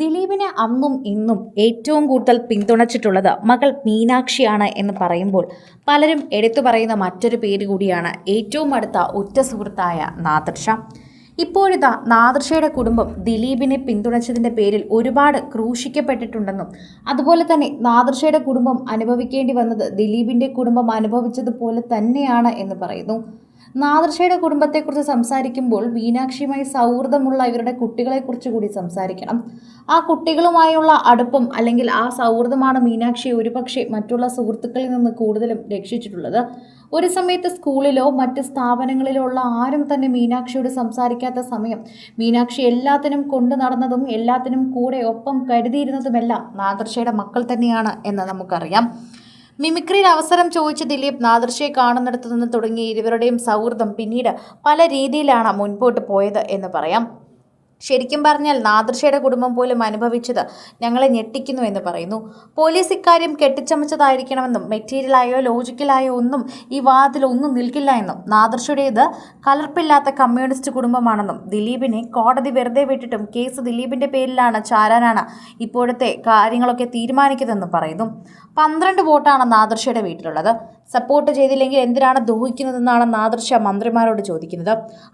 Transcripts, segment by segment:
ദിലീപിനെ അന്നും ഇന്നും ഏറ്റവും കൂടുതൽ പിന്തുണച്ചിട്ടുള്ളത് മകൾ മീനാക്ഷിയാണ് എന്ന് പറയുമ്പോൾ പലരും എടുത്തു പറയുന്ന മറ്റൊരു പേര് കൂടിയാണ് ഏറ്റവും അടുത്ത ഉറ്റ സുഹൃത്തായ നാദർഷ ഇപ്പോഴിതാ നാദർഷയുടെ കുടുംബം ദിലീപിനെ പിന്തുണച്ചതിന്റെ പേരിൽ ഒരുപാട് ക്രൂശിക്കപ്പെട്ടിട്ടുണ്ടെന്നും അതുപോലെ തന്നെ നാദർഷയുടെ കുടുംബം അനുഭവിക്കേണ്ടി വന്നത് ദിലീപിന്റെ കുടുംബം അനുഭവിച്ചതുപോലെ തന്നെയാണ് എന്ന് പറയുന്നു. നാദർഷയുടെ കുടുംബത്തെക്കുറിച്ച് സംസാരിക്കുമ്പോൾ മീനാക്ഷിയുമായി സൗഹൃദമുള്ള ഇവരുടെ കുട്ടികളെക്കുറിച്ച് കൂടി സംസാരിക്കണം. ആ കുട്ടികളുമായുള്ള അടുപ്പം അല്ലെങ്കിൽ ആ സൗഹൃദമാണ് മീനാക്ഷിയെ ഒരുപക്ഷെ മറ്റുള്ള സുഹൃത്തുക്കളിൽ നിന്ന് കൂടുതലും രക്ഷിച്ചിട്ടുള്ളത്. ഒരു സമയത്ത് സ്കൂളിലോ മറ്റ് സ്ഥാപനങ്ങളിലോ ഉള്ള ആരും തന്നെ മീനാക്ഷിയോട് സംസാരിക്കാത്ത സമയം മീനാക്ഷി എല്ലാത്തിനും കൊണ്ടു നടന്നതും എല്ലാത്തിനും കൂടെ ഒപ്പം കരുതിയിരുന്നതുമെല്ലാം നാദർഷയുടെ മക്കൾ തന്നെയാണ് എന്ന് നമുക്കറിയാം. മിമിക്രിയിൽ അവസരം ചോദിച്ച ദിലീപ് നാദർശയെ കാണുന്നിടത്തു നിന്ന് തുടങ്ങിയ ഇരുവരുടെയും സൗഹൃദം പിന്നീട് പല രീതിയിലാണ് മുൻപോട്ട് പോയത് എന്ന് പറയാം. ശരിക്കും പറഞ്ഞാൽ നാദൃശയുടെ കുടുംബം പോലും അനുഭവിച്ചത് ഞങ്ങളെ ഞെട്ടിക്കുന്നു എന്ന് പറയുന്നു. പോലീസ് ഇക്കാര്യം കെട്ടിച്ചമച്ചതായിരിക്കണമെന്നും മെറ്റീരിയലായോ ലോജിക്കലായോ ഒന്നും ഈ വാദത്തിൽ ഒന്നും നിൽക്കില്ല എന്നും നാദൃശയുടേത് കലർപ്പില്ലാത്ത കമ്മ്യൂണിസ്റ്റ് കുടുംബമാണെന്നും ദിലീപിനെ കോടതി വെറുതെ വിട്ടിട്ടും കേസ് ദിലീപിന്റെ പേരിലാണ് ചാരാനാണ് ഇപ്പോഴത്തെ കാര്യങ്ങളൊക്കെ തീരുമാനിക്കുന്നതെന്നും പറയുന്നു. പന്ത്രണ്ട് വോട്ടാണ് നാദൃശയുടെ വീട്ടിലുള്ളത്. സപ്പോർട്ട് ചെയ്തില്ലെങ്കിൽ എന്തിനാണ് ദോഹിക്കുന്നതെന്നാണ് നാദർശ മന്ത്രിമാരോട് ചോദിക്കുന്നത്.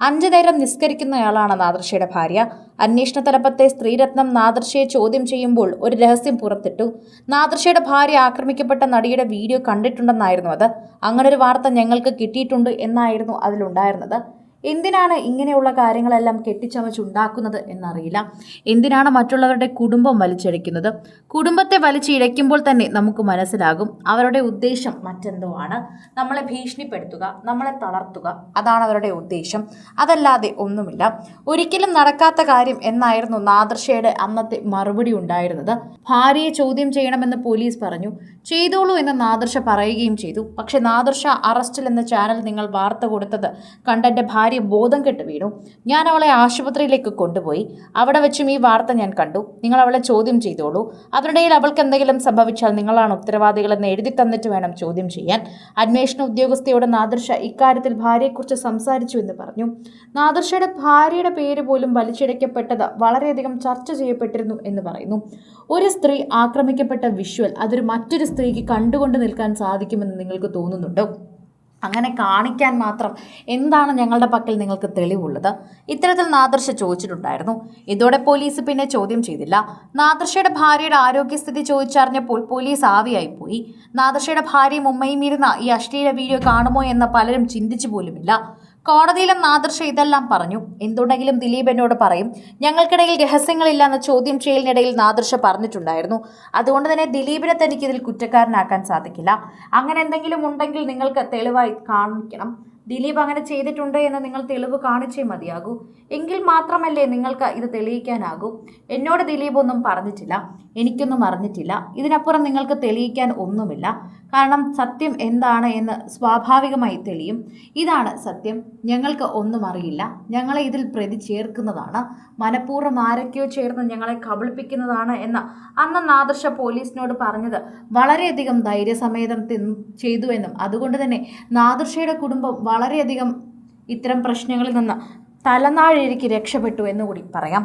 അഞ്ചു നേരം നിസ്കരിക്കുന്നയാളാണ് നാദർശയുടെ ഭാര്യ. അന്വേഷണ തലപ്പത്തെ സ്ത്രീരത്നം നാദർശയെ ചോദ്യം ചെയ്യുമ്പോൾ ഒരു രഹസ്യം പുറത്തിട്ടു. നാദർശയുടെ ഭാര്യ ആക്രമിക്കപ്പെട്ട നടിയുടെ വീഡിയോ കണ്ടിട്ടുണ്ടെന്നായിരുന്നു അത്. അങ്ങനൊരു വാർത്ത ഞങ്ങൾക്ക് കിട്ടിയിട്ടുണ്ട് എന്നായിരുന്നു അതിലുണ്ടായിരുന്നത്. എന്തിനാണ് ഇങ്ങനെയുള്ള കാര്യങ്ങളെല്ലാം കെട്ടിച്ചമച്ചുണ്ടാക്കുന്നത് എന്നറിയില്ല. എന്തിനാണ് മറ്റുള്ളവരുടെ കുടുംബം വലിച്ചിഴയ്ക്കുന്നത് കുടുംബത്തെ വലിച്ചിഴയ്ക്കുമ്പോൾ തന്നെ നമുക്ക് മനസ്സിലാകും അവരുടെ ഉദ്ദേശം മറ്റെന്തോ ആണ്. നമ്മളെ ഭീഷണിപ്പെടുത്തുക നമ്മളെ തളർത്തുക അതാണ് അവരുടെ ഉദ്ദേശം. അതല്ലാതെ ഒന്നുമില്ല. ഒരിക്കലും നടക്കാത്ത കാര്യം എന്നായിരുന്നു നാദർഷയുടെ അന്നത്തെ മറുപടി ഉണ്ടായിരുന്നത്. ഭാര്യയെ ചോദ്യം ചെയ്യണമെന്ന് പോലീസ് പറഞ്ഞു. ചെയ്തോളൂ എന്ന് നാദർഷ പറയുകയും ചെയ്തു. പക്ഷേ നാദർഷ അറസ്റ്റിൽ എന്ന ചാനൽ നിങ്ങൾ വാർത്ത കൊടുത്തത് കണ്ടന്റ് ഭാര്യ ബോധം കെട്ട് വീണു. ഞാൻ അവളെ ആശുപത്രിയിലേക്ക് കൊണ്ടുപോയി. അവിടെ വെച്ചും ഈ വാർത്ത ഞാൻ കണ്ടു. നിങ്ങൾ അവളെ ചോദ്യം ചെയ്തോളൂ. അതിനിടയിൽ അവൾക്ക് എന്തെങ്കിലും സംഭവിച്ചാൽ നിങ്ങളാണ് ഉത്തരവാദികളെന്ന് എഴുതി തന്നിട്ട് വേണം ചോദ്യം ചെയ്യാൻ. അന്വേഷണ ഉദ്യോഗസ്ഥയോട് നാദർഷ ഇക്കാര്യത്തിൽ ഭാര്യയെക്കുറിച്ച് സംസാരിച്ചു എന്ന് പറഞ്ഞു. നാദർഷയുടെ ഭാര്യയുടെ പേര് പോലും വലിച്ചിഴക്കപ്പെട്ടത് വളരെയധികം ചർച്ച ചെയ്യപ്പെട്ടിരുന്നു എന്ന് പറയുന്നു. ഒരു സ്ത്രീ ആക്രമിക്കപ്പെട്ട വിഷ്വൽ അതൊരു മറ്റൊരു സ്ത്രീക്ക് കണ്ടുകൊണ്ട് നിൽക്കാൻ സാധിക്കുമെന്ന് നിങ്ങൾക്ക് തോന്നുന്നുണ്ടോ? അങ്ങനെ കാണിക്കാൻ മാത്രം എന്താണ് ഞങ്ങളുടെ പക്കൽ നിങ്ങൾക്ക് തെളിവുള്ളത്? ഇത്തരത്തിൽ നാദർശ ചോദിച്ചിട്ടുണ്ടായിരുന്നു. ഇതോടെ പോലീസ് പിന്നെ ചോദ്യം ചെയ്തില്ല. നാദർശയുടെ ഭാര്യയുടെ ആരോഗ്യസ്ഥിതി ചോദിച്ചറിഞ്ഞപ്പോൾ പോലീസ് ആവിയായി പോയി. നാദർശയുടെ ഭാര്യയും ഉമ്മയും ഇരുന്ന ഈ അശ്ലീല വീഡിയോ കാണുമോ എന്ന് പലരും ചിന്തിച്ചു പോലുമില്ല. കോടതിയിലും നാദർഷ ഇതെല്ലാം പറഞ്ഞു. എന്തുണ്ടെങ്കിലും ദിലീപ് എന്നോട് പറയും ഞങ്ങൾക്കിടയിൽ രഹസ്യങ്ങളില്ല എന്ന ചോദ്യം ചെയ്യലിനിടയിൽ നാദർഷ പറഞ്ഞിട്ടുണ്ടായിരുന്നു. അതുകൊണ്ട് തന്നെ ദിലീപിനെ തനിക്ക് ഇതിൽ കുറ്റക്കാരനാക്കാൻ സാധിക്കില്ല. അങ്ങനെ എന്തെങ്കിലും ഉണ്ടെങ്കിൽ നിങ്ങൾക്ക് തെളിവായി കാണിക്കണം. ദിലീപ് അങ്ങനെ ചെയ്തിട്ടുണ്ട് എന്ന് നിങ്ങൾ തെളിവ് കാണിച്ചേ മതിയാകൂ. എങ്കിൽ മാത്രമല്ലേ നിങ്ങൾക്ക് ഇത് തെളിയിക്കാനാകൂ. എന്നോട് ദിലീപ് ഒന്നും പറഞ്ഞിട്ടില്ല. എനിക്കൊന്നും അറിഞ്ഞിട്ടില്ല. ഇതിനപ്പുറം നിങ്ങൾക്ക് തെളിയിക്കാൻ ഒന്നുമില്ല. കാരണം സത്യം എന്താണ് എന്ന് സ്വാഭാവികമായി തെളിയും. ഇതാണ് സത്യം. ഞങ്ങൾക്ക് ഒന്നും അറിയില്ല. ഞങ്ങളെ ഇതിൽ പ്രതി ചേർക്കുന്നതാണ്. മനഃപൂർവം ആരൊക്കെയോ ചേർന്ന് ഞങ്ങളെ കബളിപ്പിക്കുന്നതാണ് എന്ന് അന്ന് നാദർശ പോലീസിനോട് പറഞ്ഞത്. വളരെയധികം ധൈര്യസമേതം ചെയ്തു എന്നും. അതുകൊണ്ട് തന്നെ നാദർഷയുടെ കുടുംബം വളരെയധികം ഇത്തരം പ്രശ്നങ്ങളിൽ നിന്ന് തലനാഴിക്ക് രക്ഷപ്പെട്ടു എന്നുകൂടി പറയാം.